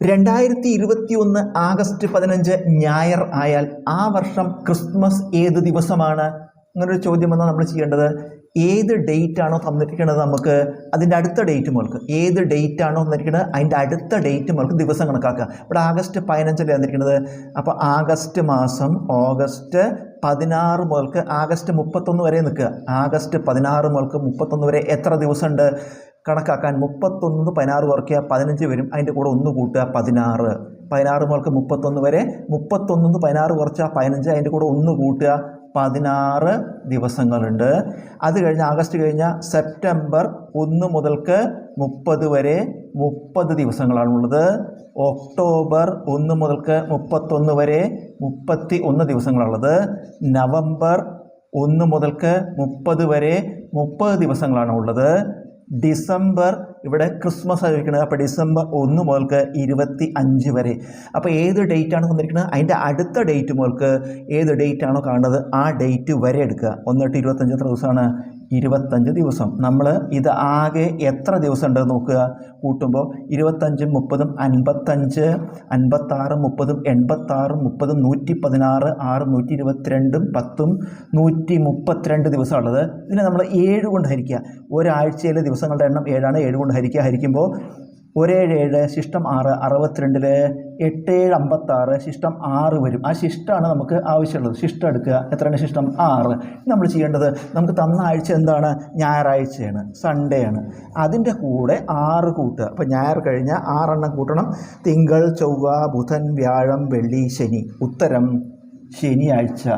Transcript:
രണ്ടായിരത്തി ഇരുപത്തി ഒന്ന് ആഗസ്റ്റ് പതിനഞ്ച് ഞായർ ആയാൽ ആ വർഷം ക്രിസ്മസ് ഏത് ദിവസമാണ്? അങ്ങനൊരു ചോദ്യം വന്നാൽ നമ്മൾ ചെയ്യേണ്ടത്. ഏത് ഡേറ്റ് ആണോ തന്നിരിക്കുന്നത് നമുക്ക് അതിന്റെ അടുത്ത ഡേറ്റ് മുതൽക്ക് ഏത് ഡേറ്റ് ആണോ തന്നിരിക്കുന്നത് അതിന്റെ അടുത്ത ഡേറ്റ് മുതൽക്ക് ദിവസം കണക്കാക്കുക. ഇവിടെ ആഗസ്റ്റ് പതിനഞ്ചല്ലേ തന്നിരിക്കുന്നത്? അപ്പോൾ ആഗസ്റ്റ് മാസം ഓഗസ്റ്റ് പതിനാറ് മുതൽക്ക് ആഗസ്റ്റ് മുപ്പത്തൊന്ന് വരെ നിൽക്കുക. ആഗസ്റ്റ് പതിനാറ് മുതൽക്ക് മുപ്പത്തൊന്ന് വരെ എത്ര ദിവസമുണ്ട്? കണക്കാക്കാൻ മുപ്പത്തൊന്ന് പതിനാറ് കുറയ്ക്കുക പതിനഞ്ച് വരും. അതിന്റെ കൂടെ ഒന്ന് കൂട്ടുക പതിനാറ്. പതിനാറ് മുതൽക്ക് മുപ്പത്തൊന്ന് വരെ മുപ്പത്തൊന്ന് പതിനാറ് കുറച്ചാൽ പതിനഞ്ച്. അതിന്റെ കൂടെ ഒന്ന് കൂട്ടുക പതിനാറ് ദിവസങ്ങളുണ്ട്. അത് കഴിഞ്ഞ് ആഗസ്റ്റ് കഴിഞ്ഞ സെപ്റ്റംബർ ഒന്ന് മുതൽക്ക് മുപ്പത് വരെ മുപ്പത് ദിവസങ്ങളാണുള്ളത്. ഒക്ടോബർ ഒന്ന് മുതൽക്ക് മുപ്പത്തൊന്ന് വരെ മുപ്പത്തി ഒന്ന് ദിവസങ്ങളാണുള്ളത്. നവംബർ ഒന്ന് മുതൽക്ക് മുപ്പത് വരെ മുപ്പത് ദിവസങ്ങളാണ് ഉള്ളത് ഡിസംബർ ഇവിടെ ക്രിസ്മസ് ആയിരിക്കുന്നത് അപ്പോൾ ഡിസംബർ ഒന്ന് മുതൽക്ക് ഇരുപത്തി അഞ്ച് വരെ. അപ്പോൾ ഏത് ഡേറ്റ് ആണ് തന്നിരിക്കുന്നത് അതിന്റെ അടുത്ത ഡേറ്റ് മുതൽക്ക് ഏത് ഡേറ്റ് ആണോ കാണുന്നത്? ആ ഡേറ്റ് വരെ എടുക്കുക. ഒന്നിട്ട് ഇരുപത്തഞ്ച് എത്ര ദിവസമാണ്? ഇരുപത്തഞ്ച് ദിവസം. നമ്മൾ ഇത് ആകെ എത്ര ദിവസം ഉണ്ടെന്ന് നോക്കുക. കൂട്ടുമ്പോൾ ഇരുപത്തഞ്ചും മുപ്പതും അൻപത്തഞ്ച് അൻപത്താറും മുപ്പതും എൺപത്താറും മുപ്പതും നൂറ്റി പതിനാറ് ആറ് നൂറ്റി ഇരുപത്തിരണ്ടും പത്തും നൂറ്റി മുപ്പത്തിരണ്ട് ദിവസമുള്ളത് ഇതിനെ നമ്മൾ ഏഴ് കൊണ്ട് ഹരിക്കുക. ഒരാഴ്ചയിലെ ദിവസങ്ങളുടെ എണ്ണം ഏഴാണ്. ഏഴ് കൊണ്ട് ഹരിക്കുക. ഹരിക്കുമ്പോൾ ഒരേഴ് ഏഴ് ശിഷ്ടം ആറ് അറുപത്തിരണ്ടിൽ എട്ട് ഏഴ് അമ്പത്താറ് ശിഷ്ടം ആറ് വരും. ആ ശിഷ്ടമാണ് നമുക്ക് ആവശ്യമുള്ളത്. ശിഷ്ടം എടുക്കുക. എത്രയാണ് ശിഷ്ടം? ആറ്. നമ്മൾ ചെയ്യേണ്ടത് നമുക്ക് തന്ന ആഴ്ച എന്താണ്? ഞായറാഴ്ചയാണ്. സൺഡേ ആണ് അതിന്റെ കൂടെ ആറ് കൂട്ടുക. അപ്പോൾ ഞായർ കഴിഞ്ഞാൽ ആറെണ്ണം കൂട്ടണം. തിങ്കൾ ചൊവ്വ ബുധൻ വ്യാഴം വെള്ളി ശനി. ഉത്തരം ശനിയാഴ്ച.